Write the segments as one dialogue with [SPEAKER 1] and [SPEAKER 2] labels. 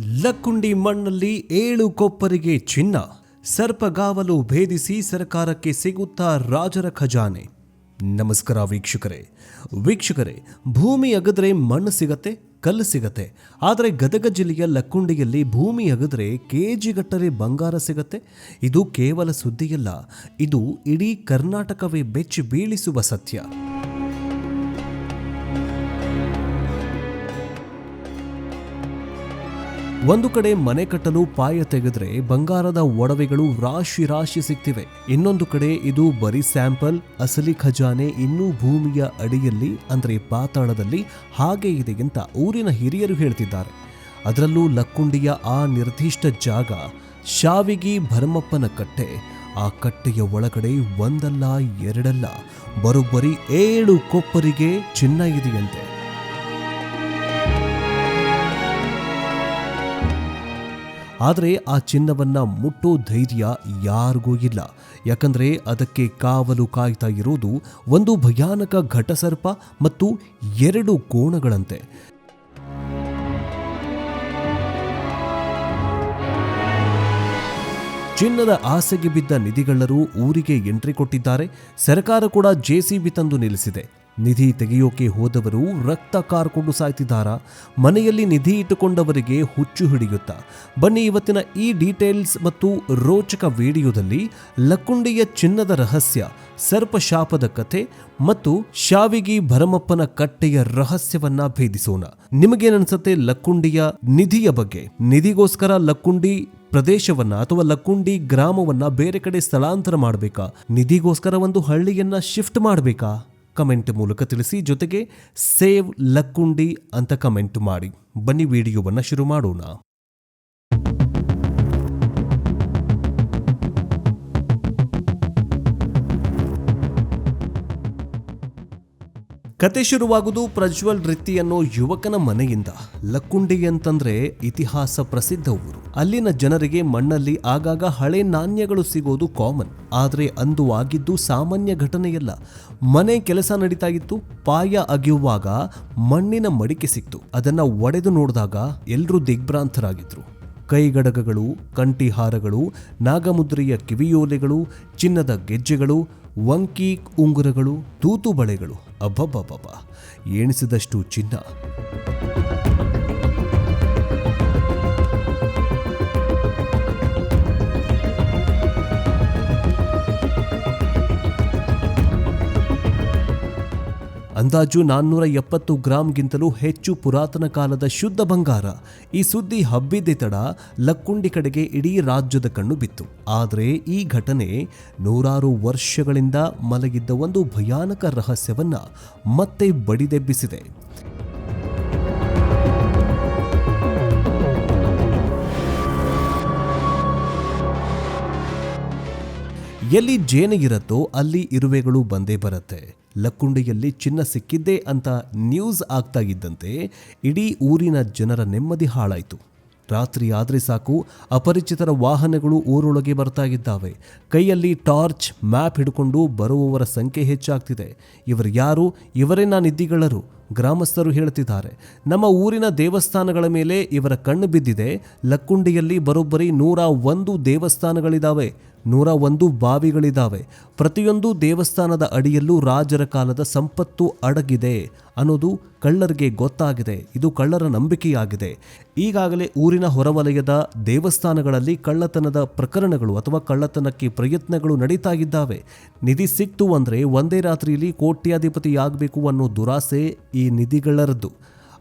[SPEAKER 1] ಲಕ್ಕುಂಡಿ ಮಣ್ಣಲ್ಲಿ ಏಳು ಕೊಪ್ಪರಿಗೆ ಚಿನ್ನ. ಸರ್ಪಗಾವಲು ಭೇದಿಸಿ ಸರ್ಕಾರಕ್ಕೆ ಸಿಗುತ್ತಾ ರಾಜರ ಖಜಾನೆ. ನಮಸ್ಕಾರ ವೀಕ್ಷಕರೇ. ವೀಕ್ಷಕರೇ, ಭೂಮಿ ಅಗದ್ರೆ ಮಣ್ಣು ಸಿಗತ್ತೆ, ಕಲ್ಲು ಸಿಗತ್ತೆ. ಆದರೆ ಗದಗ ಜಿಲ್ಲೆಯ ಲಕ್ಕುಂಡಿಯಲ್ಲಿ ಭೂಮಿ ಅಗದ್ರೆ ಕೆಜಿಗಟ್ಟಲೆ ಬಂಗಾರ ಸಿಗತ್ತೆ. ಇದು ಕೇವಲ ಸುದ್ದಿಯಲ್ಲ, ಇದು ಇಡೀ ಕರ್ನಾಟಕವೇ ಬೆಚ್ಚಿ ಬೀಳಿಸುವ ಸತ್ಯ. ಒಂದು ಕಡೆ ಮನೆ ಕಟ್ಟಲು ಪಾಯ ತೆಗೆದ್ರೆ ಬಂಗಾರದ ಒಡವೆಗಳು ರಾಶಿ ರಾಶಿ ಸಿಗ್ತಿವೆ. ಇನ್ನೊಂದು ಕಡೆ ಇದು ಬರೀ ಸ್ಯಾಂಪಲ್, ಅಸಲಿ ಖಜಾನೆ, ಇನ್ನೂ ಭೂಮಿಯ ಅಡಿಯಲ್ಲಿ, ಅಂದರೆ ಪಾತಾಳದಲ್ಲಿ ಹಾಗೆ ಇದೆ ಅಂತ ಊರಿನ ಹಿರಿಯರು ಹೇಳ್ತಿದ್ದಾರೆ. ಅದರಲ್ಲೂ ಲಕ್ಕುಂಡಿಯ ಆ ನಿರ್ದಿಷ್ಟ ಜಾಗ, ಶಾವಿಗಿ ಭರಮಪ್ಪನ ಕಟ್ಟೆ, ಆ ಕಟ್ಟೆಯ ಒಳಗಡೆ ಒಂದಲ್ಲ ಎರಡಲ್ಲ ಬರೋಬ್ಬರಿ ಏಳು ಕೊಪ್ಪರಿಗೆ ಚಿನ್ನ ಇದೆಯಂತೆ. ಆದರೆ ಆ ಚಿನ್ನವನ್ನ ಮುಟ್ಟೋ ಧೈರ್ಯ ಯಾರಿಗೂ ಇಲ್ಲ. ಯಾಕಂದರೆ ಅದಕ್ಕೆ ಕಾವಲು ಕಾಯ್ತಾ ಇರೋದು ಒಂದು ಭಯಾನಕ ಘಟಸರ್ಪ ಮತ್ತು ಎರಡು ಕೋಣಗಳಂತೆ. ಚಿನ್ನದ ಆಸೆಗೆ ಬಿದ್ದ ನಿಧಿಗಳ್ಳರು ಊರಿಗೆ ಎಂಟ್ರಿ ಕೊಟ್ಟಿದ್ದಾರೆ. ಸರ್ಕಾರ ಕೂಡ ಜೆಸಿಬಿ ತಂದು ನಿಲ್ಲಿಸಿದೆ. ನಿಧಿ ತೆಗೆಯೋಕೆ ಹೋದವರು ರಕ್ತ ಕಾರ್ಕೊಂಡು ಸಾಯ್ತಿದ್ದಾರಾ? ಮನೆಯಲ್ಲಿ ನಿಧಿ ಇಟ್ಟುಕೊಂಡವರಿಗೆ ಹುಚ್ಚು ಹಿಡಿಯುತ್ತಾ? ಬನ್ನಿ ಇವತ್ತಿನ ಈ ಡೀಟೇಲ್ಸ್ ಮತ್ತು ರೋಚಕ ವಿಡಿಯೋದಲ್ಲಿ ಲಕ್ಕುಂಡಿಯ ಚಿನ್ನದ ರಹಸ್ಯ, ಸರ್ಪಶಾಪದ ಕಥೆ ಮತ್ತು ಶಾವಿಗಿ ಭರಮಪ್ಪನ ಕಟ್ಟೆಯ ರಹಸ್ಯವನ್ನ ಭೇದಿಸೋಣ. ನಿಮಗೇನನ್ಸತ್ತೆ ಲಕ್ಕುಂಡಿಯ ನಿಧಿಯ ಬಗ್ಗೆ? ನಿಧಿಗೋಸ್ಕರ ಲಕ್ಕುಂಡಿ ಪ್ರದೇಶವನ್ನ ಅಥವಾ ಲಕ್ಕುಂಡಿ ಗ್ರಾಮವನ್ನ ಬೇರೆ ಕಡೆ ಸ್ಥಳಾಂತರ ಮಾಡಬೇಕಾ? ನಿಧಿಗೋಸ್ಕರ ಒಂದು ಹಳ್ಳಿಯನ್ನ ಶಿಫ್ಟ್ ಮಾಡಬೇಕಾ? ಕಮೆಂಟ್ ಮೂಲಕ ತಿಳಿಸಿ. ಜೊತೆಗೆ ಸೇವ್ ಲಕ್ಕುಂಡಿ ಅಂತ ಕಮೆಂಟ್ ಮಾಡಿ. ಬನ್ನಿ ವಿಡಿಯೋವನ್ನ ಶುರು ಮಾಡೋಣ. ಕತೆ ಶುರುವಾಗುವುದು ಪ್ರಜ್ವಲ್ ರೀತಿ ಅನ್ನೋ ಯುವಕನ ಮನೆಯಿಂದ. ಲಕ್ಕುಂಡಿ ಅಂತಂದ್ರೆ ಇತಿಹಾಸ ಪ್ರಸಿದ್ಧ ಊರು. ಅಲ್ಲಿನ ಜನರಿಗೆ ಮಣ್ಣಲ್ಲಿ ಆಗಾಗ ಹಳೆ ನಾಣ್ಯಗಳು ಸಿಗೋದು ಕಾಮನ್. ಆದರೆ ಅಂದು ಆಗಿದ್ದು ಸಾಮಾನ್ಯ ಘಟನೆಯಲ್ಲ. ಮನೆ ಕೆಲಸ ನಡೀತಾ ಇತ್ತು, ಪಾಯ ಅಗೆಯುವಾಗ ಮಣ್ಣಿನ ಮಡಿಕೆ ಸಿಕ್ತು. ಅದನ್ನ ಒಡೆದು ನೋಡಿದಾಗ ಎಲ್ಲರೂ ದಿಗ್ಭ್ರಾಂತರಾಗಿದ್ರು. ಕೈಗಡಗಗಳು, ಕಂಠಿಹಾರಗಳು, ನಾಗಮುದ್ರೆಯ ಕಿವಿಯೋಲೆಗಳು, ಚಿನ್ನದ ಗೆಜ್ಜೆಗಳು ವಂಕಿ ಉಂಗುರಗಳು, ತೂತು ಬಳೆಗಳು. ಅಬ್ಬಬ್ಬಬ್ಬ ಎಣಿಸಿದಷ್ಟು ಚಿನ್ನ. ಅಂದಾಜು ನಾನ್ನೂರ ಎಪ್ಪತ್ತು ಗ್ರಾಮ್ಗಿಂತಲೂ ಹೆಚ್ಚು ಪುರಾತನ ಕಾಲದ ಶುದ್ಧ ಬಂಗಾರ. ಈ ಸುದ್ದಿ ಹಬ್ಬಿದ್ದೆ ತಡ ಲಕ್ಕುಂಡಿ ಕಡೆಗೆ ಇಡೀ ರಾಜ್ಯದ ಕಣ್ಣು ಬಿತ್ತು. ಆದರೆ ಈ ಘಟನೆ ನೂರಾರು ವರ್ಷಗಳಿಂದ ಮಲಗಿದ್ದ ಒಂದು ಭಯಾನಕ ರಹಸ್ಯವನ್ನ ಮತ್ತೆ ಬಡಿದೆಬ್ಬಿಸಿದೆ. ಎಲ್ಲಿ ಜೇನು ಇರುತ್ತೋ ಅಲ್ಲಿ ಇರುವೆಗಳು ಬಂದೇ ಬರುತ್ತೆ. ಲಕ್ಕುಂಡಿಯಲ್ಲಿ ಚಿನ್ನ ಸಿಕ್ಕಿದ್ದೇ ಅಂತ ನ್ಯೂಸ್ ಆಗ್ತಾ ಇದ್ದಂತೆ ಇಡೀ ಊರಿನ ಜನರ ನೆಮ್ಮದಿ ಹಾಳಾಯಿತು. ರಾತ್ರಿ ಆದರೆ ಸಾಕು ಅಪರಿಚಿತರ ವಾಹನಗಳು ಊರೊಳಗೆ ಬರ್ತಾ ಇದ್ದಾವೆ ಕೈಯಲ್ಲಿ ಟಾರ್ಚ್, ಮ್ಯಾಪ್ ಹಿಡ್ಕೊಂಡು ಬರುವವರ ಸಂಖ್ಯೆ ಹೆಚ್ಚಾಗ್ತಿದೆ. ಇವರು ಯಾರು? ಇವರೇ ನಿದ್ದಿಗಳರು ಗ್ರಾಮಸ್ಥರು ಹೇಳ್ತಿದ್ದಾರೆ. ನಮ್ಮ ಊರಿನ ದೇವಸ್ಥಾನಗಳ ಮೇಲೆ ಇವರ ಕಣ್ಣು ಬಿದ್ದಿದೆ. ಲಕ್ಕುಂಡಿಯಲ್ಲಿ ಬರೋಬ್ಬರಿ ನೂರ ಒಂದು ದೇವಸ್ಥಾನಗಳಿದ್ದಾವೆ ನೂರ ಒಂದು ಬಾವಿಗಳಿದ್ದಾವೆ ಪ್ರತಿಯೊಂದು ದೇವಸ್ಥಾನದ ಅಡಿಯಲ್ಲೂ ರಾಜರ ಕಾಲದ ಸಂಪತ್ತು ಅಡಗಿದೆ. ಅನ್ನೋದು ಕಳ್ಳರಿಗೆ ಗೊತ್ತಾಗಿದೆ. ಇದು ಕಳ್ಳರ ನಂಬಿಕೆಯಾಗಿದೆ. ಈಗಾಗಲೇ ಊರಿನ ಹೊರವಲಯದ ದೇವಸ್ಥಾನಗಳಲ್ಲಿ ಕಳ್ಳತನದ ಪ್ರಕರಣಗಳು ಅಥವಾ ಕಳ್ಳತನಕ್ಕೆ ಪ್ರಯತ್ನಗಳು ನಡೀತಾ ಇದ್ದಾವೆ. ನಿಧಿ ಸಿಕ್ತು ಅಂದರೆ ಒಂದೇ ರಾತ್ರಿಯಲ್ಲಿ ಕೋಟ್ಯಾಧಿಪತಿಯಾಗಬೇಕು ಅನ್ನೋ ದುರಾಸೆ ಈ ನಿಧಿಗಳರದ್ದು.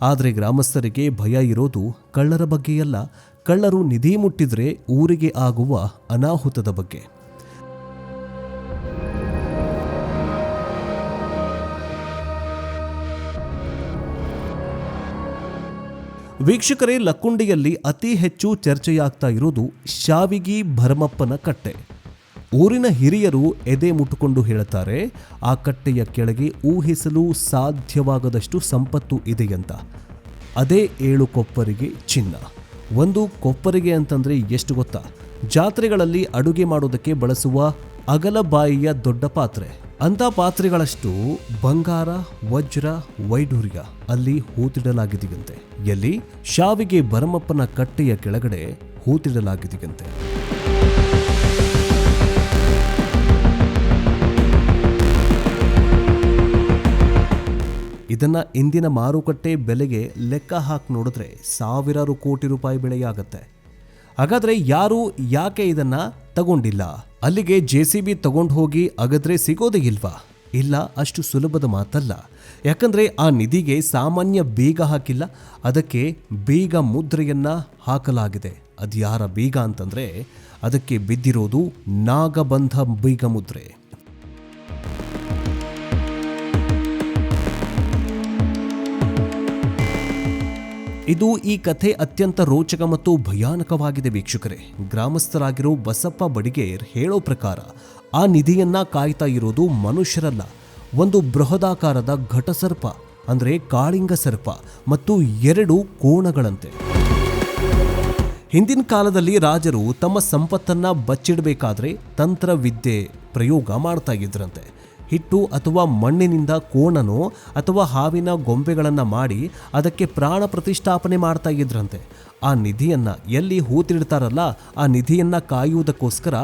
[SPEAKER 1] ಆದರೆ ಗ್ರಾಮಸ್ಥರಿಗೆ ಭಯ ಇರೋದು ಕಳ್ಳರ ಬಗ್ಗೆಯಲ್ಲ. ಕಳ್ಳರು ನಿಧಿ ಮುಟ್ಟಿದರೆ ಊರಿಗೆ ಆಗುವ ಅನಾಹುತದ ಬಗ್ಗೆ. ವೀಕ್ಷಕರೇ, ಲಕ್ಕುಂಡಿಯಲ್ಲಿ ಅತಿ ಹೆಚ್ಚು ಚರ್ಚೆಯಾಗ್ತಾ ಇರೋದು ಶಾವಿಗಿ ಭರಮಪ್ಪನ ಕಟ್ಟೆ. ಊರಿನ ಹಿರಿಯರು ಎದೆ ಮುಟ್ಟುಕೊಂಡು ಹೇಳುತ್ತಾರೆ, ಆ ಕಟ್ಟೆಯ ಕೆಳಗೆ ಊಹಿಸಲು ಸಾಧ್ಯವಾಗದಷ್ಟು ಸಂಪತ್ತು ಇದೆಯಂತ ಅದೇ ಏಳು ಕೊಪ್ಪರಿಗೆ ಚಿನ್ನ. ಒಂದು ಕೊಪ್ಪರಿಗೆ ಅಂತಂದರೆ ಎಷ್ಟು ಗೊತ್ತಾ? ಜಾತ್ರೆಗಳಲ್ಲಿ ಅಡುಗೆ ಮಾಡೋದಕ್ಕೆ ಬಳಸುವ ಅಗಲ ಬಾಯಿಯ ದೊಡ್ಡ ಪಾತ್ರೆ. ಅಂಥ ಪಾತ್ರೆಗಳಷ್ಟು ಬಂಗಾರ, ವಜ್ರ ವೈಡೂರ್ಯ ಅಲ್ಲಿ ಹೂತಿಡಲಾಗಿದೆಯಂತೆ. ಎಲ್ಲಿ? ಶಾವಿಗೆ ಭರಮಪ್ಪನ ಕಟ್ಟೆಯ ಕೆಳಗಡೆ ಹೂತಿಡಲಾಗಿದೆಯಂತೆ. ಇದನ್ನ ಇಂದಿನ ಮಾರುಕಟ್ಟೆ ಬೆಲೆಗೆ ಲೆಕ್ಕ ಹಾಕಿ ನೋಡಿದ್ರೆ ಸಾವಿರಾರು ಕೋಟಿ ರೂಪಾಯಿ ಬೆಳೆಯಾಗತ್ತೆ ಹಾಗಾದ್ರೆ ಯಾರು ಯಾಕೆ ಇದನ್ನ ತಗೊಂಡಿಲ್ಲ? ಅಲ್ಲಿಗೆ ಜೆ ಸಿ ಬಿ ತಗೊಂಡು ಹೋಗಿ ಅಗದ್ರೆ ಸಿಗೋದೇ ಇಲ್ವಾ? ಇಲ್ಲ, ಅಷ್ಟು ಸುಲಭದ ಮಾತಲ್ಲ. ಯಾಕಂದ್ರೆ ಆ ನಿಧಿಗೆ ಸಾಮಾನ್ಯ ಬೀಗ ಹಾಕಿಲ್ಲ, ಅದಕ್ಕೆ ಬೀಗ ಮುದ್ರೆಯನ್ನ ಹಾಕಲಾಗಿದೆ. ಅದು ಯಾರ ಬೀಗ ಅಂತಂದ್ರೆ, ಅದಕ್ಕೆ ಬಿದ್ದಿರೋದು ನಾಗಬಂಧ ಬೀಗ ಮುದ್ರೆ. ಇದು ಈ ಕಥೆ ಅತ್ಯಂತ ರೋಚಕ ಮತ್ತು ಭಯಾನಕವಾಗಿದೆ ವೀಕ್ಷಕರೇ. ಗ್ರಾಮಸ್ಥರಾಗಿರೋ ಬಸಪ್ಪ ಬಡಿಗೇರ್ ಹೇಳೋ ಪ್ರಕಾರ, ಆ ನಿಧಿಯನ್ನ ಕಾಯ್ತಾ ಇರೋದು ಮನುಷ್ಯರಲ್ಲ, ಒಂದು ಬೃಹದಾಕಾರದ ಘಟಸರ್ಪ, ಅಂದರೆ ಕಾಳಿಂಗ ಸರ್ಪ ಮತ್ತು ಎರಡು ಕೋಣಗಳಂತೆ. ಹಿಂದಿನ ಕಾಲದಲ್ಲಿ ರಾಜರು ತಮ್ಮ ಸಂಪತ್ತನ್ನ ಬಚ್ಚಿಡಬೇಕಾದ್ರೆ ತಂತ್ರವಿದ್ಯೆ ಪ್ರಯೋಗ ಮಾಡ್ತಾ ಇದ್ರಂತೆ. ಹಿಟ್ಟು ಅಥವಾ ಮಣ್ಣಿನಿಂದ ಕೋಣನೋ ಅಥವಾ ಹಾವಿನ ಗೊಂಬೆಗಳನ್ನು ಮಾಡಿ ಅದಕ್ಕೆ ಪ್ರಾಣ ಪ್ರತಿಷ್ಠಾಪನೆ ಮಾಡ್ತಾ ಇದ್ರಂತೆ. ಆ ನಿಧಿಯನ್ನು ಎಲ್ಲಿ ಹೂತಿಡ್ತಾರಲ್ಲ ಆ ನಿಧಿಯನ್ನು ಕಾಯುವುದಕ್ಕೋಸ್ಕರ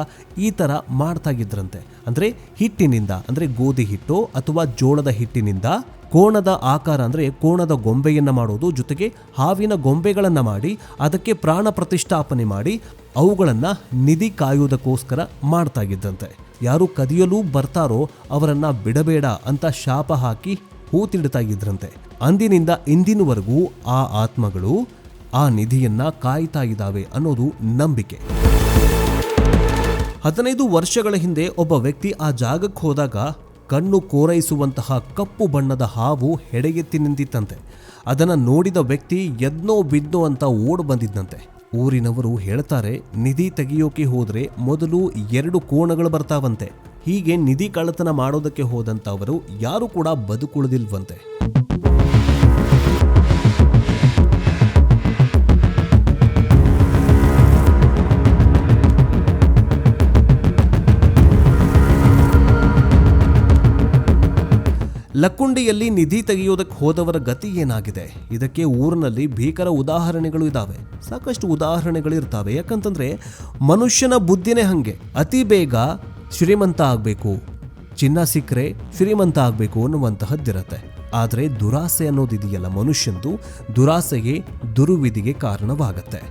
[SPEAKER 1] ಈ ಥರ ಮಾಡ್ತಾ ಇದ್ರಂತೆ. ಅಂದರೆ ಹಿಟ್ಟಿನಿಂದ, ಅಂದರೆ ಗೋಧಿ ಹಿಟ್ಟು ಅಥವಾ ಜೋಳದ ಹಿಟ್ಟಿನಿಂದ ಕೋಣದ ಆಕಾರ ಅಂದರೆ ಕೋಣದ ಗೊಂಬೆಯನ್ನು ಮಾಡೋದು ಜೊತೆಗೆ ಹಾವಿನ ಗೊಂಬೆಗಳನ್ನು ಮಾಡಿ ಅದಕ್ಕೆ ಪ್ರಾಣ ಪ್ರತಿಷ್ಠಾಪನೆ ಮಾಡಿ ಅವುಗಳನ್ನು ನಿಧಿ ಕಾಯುವುದಕ್ಕೋಸ್ಕರ ಮಾಡ್ತಾ ಇದ್ದಂತೆ ಯಾರು ಕದಿಯಲು ಬರ್ತಾರೋ ಅವರನ್ನ ಬಿಡಬೇಡ ಅಂತ ಶಾಪ ಹಾಕಿ ಹೂತಿಡ್ತಾ ಇದ್ರಂತೆ. ಅಂದಿನಿಂದ ಇಂದಿನವರೆಗೂ ಆ ಆತ್ಮಗಳು ಆ ನಿಧಿಯನ್ನ ಕಾಯ್ತಾ ಇದ್ದಾವೆ ಅನ್ನೋದು ನಂಬಿಕೆ. ಹದಿನೈದು ವರ್ಷಗಳ ಹಿಂದೆ ಒಬ್ಬ ವ್ಯಕ್ತಿ ಆ ಜಾಗಕ್ಕೆ ಹೋದಾಗ ಕಣ್ಣು ಕೋರೈಸುವಂತಹ ಕಪ್ಪು ಬಣ್ಣದ ಹಾವು ಹೆಡೆಗೆತ್ತಿ ನಿಂತಿತ್ತಂತೆ. ಅದನ್ನು ನೋಡಿದ ವ್ಯಕ್ತಿ ಎದ್ನೋ ಬಿದ್ದೋ ಅಂತ ಓಡ್ ಬಂದಿದ್ದಂತೆ ಊರಿನವರು ಹೇಳ್ತಾರೆ, ನಿಧಿ ತೆಗೆಯೋಕೆ ಹೋದರೆ ಮೊದಲು ಎರಡು ಕೋಣಗಳು ಬರ್ತಾವಂತೆ. ಹೀಗೆ ನಿಧಿ ಕಳ್ಳತನ ಮಾಡೋದಕ್ಕೆ ಹೋದಂಥವರು ಯಾರು ಕೂಡ ಬದುಕುಳಿದಿಲ್ವಂತೆ. ಲಕ್ಕುಂಡಿಯಲ್ಲಿ ನಿಧಿ ತೆಗೆಯೋದಕ್ಕೆ ಹೋದವರ ಗತಿ ಏನಾಗಿದೆ? ಇದಕ್ಕೆ ಊರಿನಲ್ಲಿ ಭೀಕರ ಉದಾಹರಣೆಗಳು ಇದ್ದಾವೆ ಸಾಕಷ್ಟು ಉದಾಹರಣೆಗಳು ಇರ್ತಾವೆ ಯಾಕಂತಂದ್ರೆ, ಮನುಷ್ಯನ ಬುದ್ಧಿನೇ ಹಂಗೆ. ಅತಿ ಬೇಗ ಶ್ರೀಮಂತ ಆಗಬೇಕು. ಚಿನ್ನ ಸಿಕ್ಕರೆ ಶ್ರೀಮಂತ ಆಗಬೇಕು ಅನ್ನುವಂತಹದ್ದಿರತ್ತೆ ಆದರೆ ದುರಾಸೆ ಅನ್ನೋದಿದೆಯಲ್ಲ ಮನುಷ್ಯಂದು. ದುರಾಸೆಗೆ ದುರುವಿಧಿಗೆ ಕಾರಣವಾಗತ್ತೆ.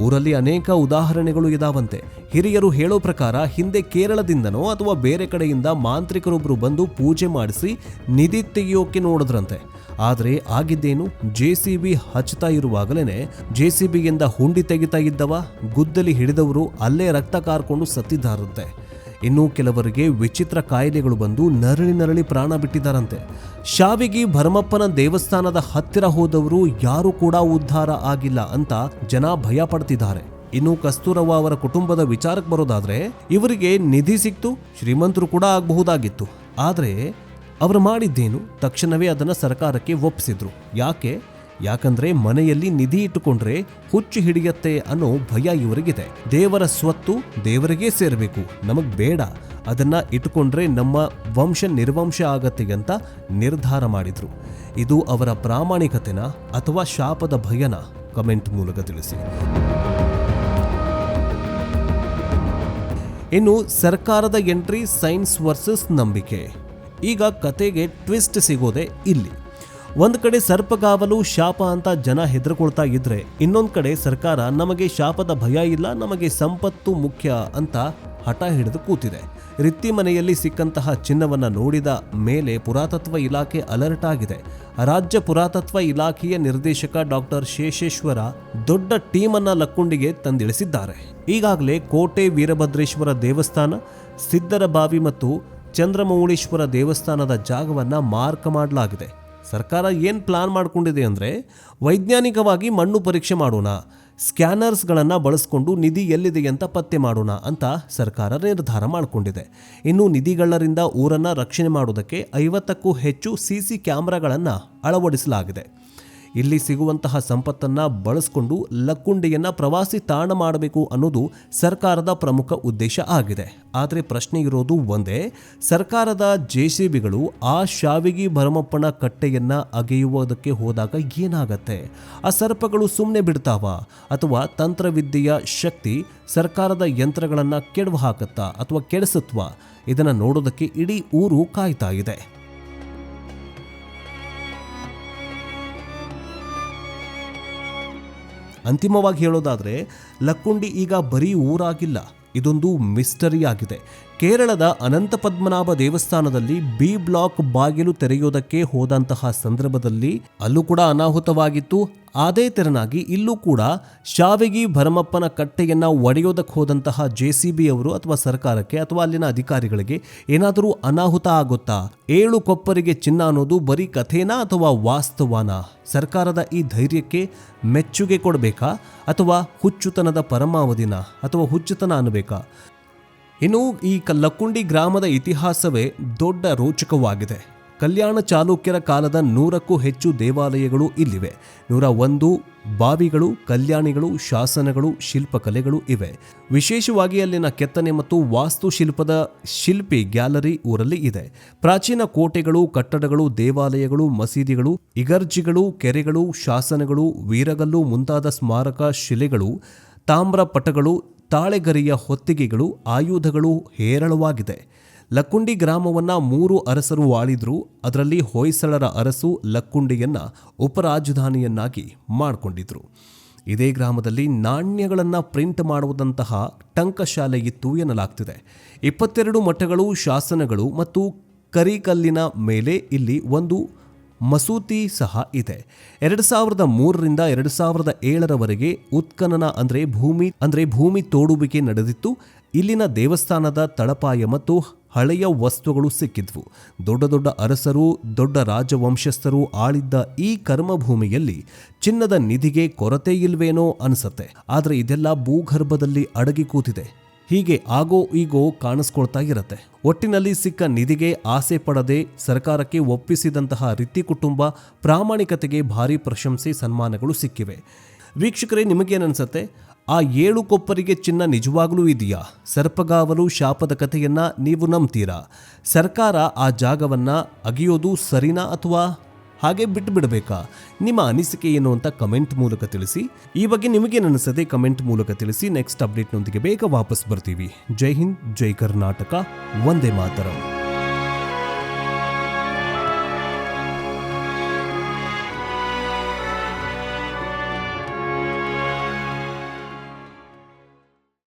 [SPEAKER 1] ಊರಲ್ಲಿ ಅನೇಕ ಉದಾಹರಣೆಗಳು ಇದಾವಂತೆ. ಹಿರಿಯರು ಹೇಳೋ ಪ್ರಕಾರ ಹಿಂದೆ ಕೇರಳದಿಂದನೋ ಅಥವಾ ಬೇರೆ ಕಡೆಯಿಂದ ಮಾಂತ್ರಿಕರೊಬ್ಬರು ಬಂದು ಪೂಜೆ ಮಾಡಿಸಿ ನಿಧಿ ತೆಗೆಯೋಕೆ ನೋಡಿದ್ರಂತೆ. ಆದರೆ ಆಗಿದ್ದೇನು? ಜೆ ಸಿ ಬಿ ಹಚ್ತಾ ಇರುವಾಗಲೇ ಜೆ ಸಿ ಬಿಯಿಂದ ಹುಂಡಿ ತೆಗಿತಾ ಇದ್ದವ, ಗುದ್ದಲಿ ಹಿಡಿದವರು ಅಲ್ಲೇ ರಕ್ತ ಕಾರ್ಕೊಂಡು ಸತ್ತಿದ್ದಾರಂತೆ. ಇನ್ನು ಕೆಲವರಿಗೆ ವಿಚಿತ್ರ ಕಾಯಿಲೆಗಳು ಬಂದು ನರಳಿ ನರಳಿ ಪ್ರಾಣ ಬಿಟ್ಟಿದ್ದಾರಂತೆ. ಶಾವಿಗಿ ಭರಮಪ್ಪನ ದೇವಸ್ಥಾನದ ಹತ್ತಿರ ಹೋದವರು ಯಾರು ಕೂಡ ಉದ್ಧಾರ ಆಗಿಲ್ಲ ಅಂತ ಜನ ಭಯ ಪಡ್ತಿದ್ದಾರೆ. ಇನ್ನು ಕಸ್ತೂರವ್ವ ಅವರ ಕುಟುಂಬದ ವಿಚಾರಕ್ಕೆ ಬರೋದಾದ್ರೆ, ಇವರಿಗೆ ನಿಧಿ ಸಿಕ್ತು, ಶ್ರೀಮಂತರು ಕೂಡ ಆಗಬಹುದಾಗಿತ್ತು. ಆದರೆ, ಅವರು ಮಾಡಿದ್ದೇನು? ತಕ್ಷಣವೇ ಅದನ್ನು ಸರ್ಕಾರಕ್ಕೆ ಒಪ್ಪಿಸಿದ್ರು ಯಾಕೆ? ಯಾಕಂದ್ರೆ ಮನೆಯಲ್ಲಿ ನಿಧಿ ಇಟ್ಟುಕೊಂಡ್ರೆ ಹುಚ್ಚು ಹಿಡಿಯತ್ತೆ ಅನ್ನೋ ಭಯ ಇವರಿಗಿದೆ. ದೇವರ ಸ್ವತ್ತು ದೇವರಿಗೇ ಸೇರಬೇಕು. ನಮಗ್ ಬೇಡ. ಅದನ್ನ ಇಟ್ಟುಕೊಂಡ್ರೆ ನಮ್ಮ ವಂಶ ನಿರ್ವಂಶ ಆಗತ್ತೆ ಅಂತ ನಿರ್ಧಾರ ಮಾಡಿದ್ರು. ಇದು ಅವರ ಪ್ರಾಮಾಣಿಕತೆನ ಅಥವಾ ಶಾಪದ ಭಯನ? ಕಮೆಂಟ್ ಮೂಲಕ ತಿಳಿಸಿ. ಇನ್ನು ಸರ್ಕಾರದ ಎಂಟ್ರಿ ಸೈನ್ಸ್ ವರ್ಸಸ್ ನಂಬಿಕೆ. ಈಗ ಕತೆಗೆ ಟ್ವಿಸ್ಟ್ ಸಿಗೋದೆ ಇಲ್ಲಿ. ಒಂದು ಕಡೆ ಸರ್ಪಗಾವಲು, ಶಾಪ ಅಂತ ಜನ ಹೆದರ್ಕೊಳ್ತಾ ಇದ್ರೆ ಇನ್ನೊಂದು ಕಡೆ ಸರ್ಕಾರ ನಮಗೆ ಶಾಪದ ಭಯ ಇಲ್ಲ, ನಮಗೆ ಸಂಪತ್ತು ಮುಖ್ಯ ಅಂತ ಹಠ ಹಿಡಿದು ಕೂತಿದೆ. ರಿತ್ತಿ ಮನೆಯಲ್ಲಿ ಸಿಕ್ಕಂತಹ ಚಿನ್ನವನ್ನ ನೋಡಿದ ಮೇಲೆ ಪುರಾತತ್ವ ಇಲಾಖೆ ಅಲರ್ಟ್ ಆಗಿದೆ. ರಾಜ್ಯ ಪುರಾತತ್ವ ಇಲಾಖೆಯ ನಿರ್ದೇಶಕ ಡಾಕ್ಟರ್ ಶೇಷೇಶ್ವರ ದೊಡ್ಡ ಟೀಮನ್ನ ಲಕ್ಕುಂಡಿಗೆ ತಂದಿಳಿಸಿದ್ದಾರೆ. ಈಗಾಗಲೇ ಕೋಟೆ ವೀರಭದ್ರೇಶ್ವರ ದೇವಸ್ಥಾನ ಸಿದ್ದರಬಾವಿ ಮತ್ತು ಚಂದ್ರಮೌಳೇಶ್ವರ ದೇವಸ್ಥಾನದ ಜಾಗವನ್ನ ಮಾರ್ಕ್ ಮಾಡಲಾಗಿದೆ. ಸರ್ಕಾರ ಏನು ಪ್ಲಾನ್ ಮಾಡಿಕೊಂಡಿದೆ ಅಂದರೆ ವೈಜ್ಞಾನಿಕವಾಗಿ ಮಣ್ಣು ಪರೀಕ್ಷೆ ಮಾಡೋಣ, ಸ್ಕ್ಯಾನರ್ಸ್ಗಳನ್ನು ಬಳಸ್ಕೊಂಡು ನಿಧಿ ಎಲ್ಲಿದೆ ಅಂತ ಪತ್ತೆ ಮಾಡೋಣ ಅಂತ ಸರ್ಕಾರ ನಿರ್ಧಾರ ಮಾಡಿಕೊಂಡಿದೆ. ಇನ್ನು ನಿಧಿಗಳ್ಳರಿಂದ ಊರನ್ನು ರಕ್ಷಣೆ ಮಾಡೋದಕ್ಕೆ ಐವತ್ತಕ್ಕೂ ಹೆಚ್ಚು ಸಿ ಸಿ ಕ್ಯಾಮ್ರಾಗಳನ್ನು ಅಳವಡಿಸಲಾಗಿದೆ. ಇಲ್ಲಿ ಸಿಗುವಂತಹ ಸಂಪತ್ತನ್ನ ಬಳಸಿಕೊಂಡು ಲಕ್ಕುಂಡಿಯನ್ನು ಪ್ರವಾಸಿ ತಾಣ ಮಾಡಬೇಕು ಅನ್ನೋದು ಸರ್ಕಾರದ ಪ್ರಮುಖ ಉದ್ದೇಶ ಆಗಿದೆ. ಆದರೆ ಪ್ರಶ್ನೆ ಇರೋದು ಒಂದೇ, ಸರ್ಕಾರದ ಜೆ ಸಿ ಬಿಗಳು ಆ ಶಾವಿಗಿ ಭರಮಪ್ಪನ ಕಟ್ಟೆಯನ್ನ ಅಗೆಯುವುದಕ್ಕೆ ಹೋದಾಗ ಏನಾಗತ್ತೆ? ಆ ಸರ್ಪಗಳು ಸುಮ್ಮನೆ ಬಿಡ್ತಾವ ಅಥವಾ ತಂತ್ರವಿದ್ಯೆಯ ಶಕ್ತಿ ಸರ್ಕಾರದ ಯಂತ್ರಗಳನ್ನು ಕೆಡವು ಹಾಕತ್ತಾ ಅಥವಾ ಕೆಡಿಸತ್ವಾ? ಇದನ್ನು ನೋಡೋದಕ್ಕೆ ಇಡೀ ಊರು ಕಾಯ್ತಾ ಇದೆ. ಅಂತಿಮವಾಗಿ ಹೇಳೋದಾದರೆ ಲಕ್ಕುಂಡಿ ಈಗ ಬರೀ ಊರಾಗಿಲ್ಲ ಇದೊಂದು ಮಿಸ್ಟರಿ ಆಗಿದೆ ಕೇರಳದ ಅನಂತ ಪದ್ಮನಾಭ ದೇವಸ್ಥಾನದಲ್ಲಿ ಬಿ ಬ್ಲಾಕ್ ಬಾಗಿಲು ತೆರೆಯೋದಕ್ಕೆ ಹೋದಂತಹ ಸಂದರ್ಭದಲ್ಲಿ ಅಲ್ಲೂ ಕೂಡ ಅನಾಹುತವಾಗಿತ್ತು. ಅದೇ ತೆರನಾಗಿ ಇಲ್ಲೂ ಕೂಡ ಶಾವಿಗಿ ಭರಮಪ್ಪನ ಕಟ್ಟೆಯನ್ನು ಒಡೆಯೋದಕ್ಕೆ ಹೋದಂತಹ ಜೆ ಸಿ ಬಿ ಅವರು ಅಥವಾ ಸರ್ಕಾರಕ್ಕೆ ಅಥವಾ ಅಲ್ಲಿನ ಅಧಿಕಾರಿಗಳಿಗೆ ಏನಾದರೂ ಅನಾಹುತ ಆಗುತ್ತಾ? ಏಳು ಕೊಪ್ಪರಿಗೆ ಚಿನ್ನ ಅನ್ನೋದು ಬರೀ ಕಥೆನಾ ಅಥವಾ ವಾಸ್ತವಾನ? ಸರ್ಕಾರದ ಈ ಧೈರ್ಯಕ್ಕೆ ಮೆಚ್ಚುಗೆ ಕೊಡಬೇಕಾ ಅಥವಾ ಹುಚ್ಚುತನದ ಪರಮಾವಧಿನ ಅಥವಾ ಹುಚ್ಚುತನ ಅನ್ನಬೇಕಾ? ಇನ್ನು ಈ ಕಲ್ಲಕ್ಕುಂಡಿ ಗ್ರಾಮದ ಇತಿಹಾಸವೇ ದೊಡ್ಡ ರೋಚಕವಾಗಿದೆ. ಕಲ್ಯಾಣ ಚಾಲುಕ್ಯರ ಕಾಲದ ನೂರಕ್ಕೂ ಹೆಚ್ಚು ದೇವಾಲಯಗಳು ಇಲ್ಲಿವೆ. ನೂರ ಒಂದು ಬಾವಿಗಳು, ಕಲ್ಯಾಣಿಗಳು, ಶಾಸನಗಳು, ಶಿಲ್ಪಕಲೆಗಳು ಇವೆ. ವಿಶೇಷವಾಗಿ ಅಲ್ಲಿನ ಕೆತ್ತನೆ ಮತ್ತು ವಾಸ್ತುಶಿಲ್ಪದ ಶಿಲ್ಪಿ ಗ್ಯಾಲರಿ ಊರಲ್ಲಿ ಇದೆ. ಪ್ರಾಚೀನ ಕೋಟೆಗಳು, ಕಟ್ಟಡಗಳು, ದೇವಾಲಯಗಳು, ಮಸೀದಿಗಳು, ಇಗರ್ಜಿಗಳು, ಕೆರೆಗಳು, ಶಾಸನಗಳು, ವೀರಗಲ್ಲು ಮುಂತಾದ ಸ್ಮಾರಕ ಶಿಲೆಗಳು, ತಾಮ್ರ ಪಟಗಳು ತಾಳೆಗರಿಯ ಹೊತ್ತಿಗೆಗಳು ಆಯುಧಗಳು ಹೇರಳವಾಗಿದೆ. ಲಕ್ಕುಂಡಿ ಗ್ರಾಮವನ್ನ ಮೂರು ಅರಸರು ಆಳಿದ್ರು. ಅದರಲ್ಲಿ ಹೊಯ್ಸಳರ ಅರಸು ಲಕ್ಕುಂಡಿಯನ್ನ ಉಪರಾಜಧಾನಿಯನ್ನಾಗಿ ಮಾಡಿಕೊಂಡಿದ್ರು. ಇದೇ ಗ್ರಾಮದಲ್ಲಿ ನಾಣ್ಯಗಳನ್ನು ಪ್ರಿಂಟ್ ಮಾಡುವುದಂತಹ ಟಂಕಶಾಲೆ ಇತ್ತು ಎನ್ನಲಾಗ್ತಿದೆ. ಇಪ್ಪತ್ತೆರಡು ಮಠಗಳು, ಶಾಸನಗಳು ಮತ್ತು ಕರಿಕಲ್ಲಿನ ಮೇಲೆ ಇಲ್ಲಿ ಒಂದು ಮಸೂತಿ ಸಹ ಇದೆ. ಎರಡು ಸಾವಿರದ ಮೂರರಿಂದ ಎರಡು ಸಾವಿರದ ಏಳರವರೆಗೆ ಉತ್ಖನನ ಅಂದರೆ ಭೂಮಿ ಅಂದರೆ ಭೂಮಿ ತೋಡುವಿಕೆ ನಡೆದಿತ್ತು. ಇಲ್ಲಿನ ದೇವಸ್ಥಾನದ ತಳಪಾಯ ಮತ್ತು ಹಳೆಯ ವಸ್ತುಗಳು ಸಿಕ್ಕಿದ್ವು. ದೊಡ್ಡ ದೊಡ್ಡ ಅರಸರು, ದೊಡ್ಡ ರಾಜವಂಶಸ್ಥರು ಆಳಿದ್ದ ಈ ಕರ್ಮಭೂಮಿಯಲ್ಲಿ ಚಿನ್ನದ ನಿಧಿಗೆ ಕೊರತೆ ಇಲ್ವೇನೋ ಅನಿಸತ್ತೆ. ಆದರೆ ಇದೆಲ್ಲ ಭೂಗರ್ಭದಲ್ಲಿ ಅಡಗಿ ಕೂತಿದೆ. ಹೀಗೆ ಆಗೋ ಈಗೋ ಕಾಣಿಸ್ಕೊಳ್ತಾ ಇರತ್ತೆ. ಒಟ್ಟಿನಲ್ಲಿ ಸಿಕ್ಕ ನಿಧಿಗೆ ಆಸೆ ಪಡದೆ ಸರ್ಕಾರಕ್ಕೆ ಒಪ್ಪಿಸಿದಂತಹ ರಿತ್ತಿ ಕುಟುಂಬ ಪ್ರಾಮಾಣಿಕತೆಗೆ ಭಾರಿ ಪ್ರಶಂಸೆ ಸನ್ಮಾನಗಳು ಸಿಕ್ಕಿವೆ. ವೀಕ್ಷಕರೇ ನಿಮಗೇನನ್ಸತ್ತೆ ಆ ಏಳು ಕೊಪ್ಪರಿಗೆ ಚಿನ್ನ ನಿಜವಾಗಲೂ ಇದೆಯಾ? ಸರ್ಪಗಾವಲು ಶಾಪದ ಕಥೆಯನ್ನ ನೀವು ನಂಬ್ತೀರಾ? ಸರ್ಕಾರ ಆ ಜಾಗವನ್ನ ಅಗಿಯೋದು ಸರಿನಾ ಅಥವಾ ಹಾಗೆ ಬಿಟ್ಟು ಬಿಡಬೇಕಾ ನಿಮ್ಮ ಅನಿಸಿಕೆ ಏನು ಅಂತ ಕಮೆಂಟ್ ಮೂಲಕ ತಿಳಿಸಿ. ಈ ಬಗ್ಗೆ ನಿಮಗೆ ಅನಿಸದೆ ಕಮೆಂಟ್ ಮೂಲಕ ತಿಳಿಸಿ ನೆಕ್ಸ್ಟ್ ಅಪ್ಡೇಟ್ನೊಂದಿಗೆ ಬೇಗ ವಾಪಸ್ ಬರ್ತೀವಿ. ಜೈ ಹಿಂದ್, ಜೈ ಕರ್ನಾಟಕ. ಒಂದೇ ಮಾತರಂ.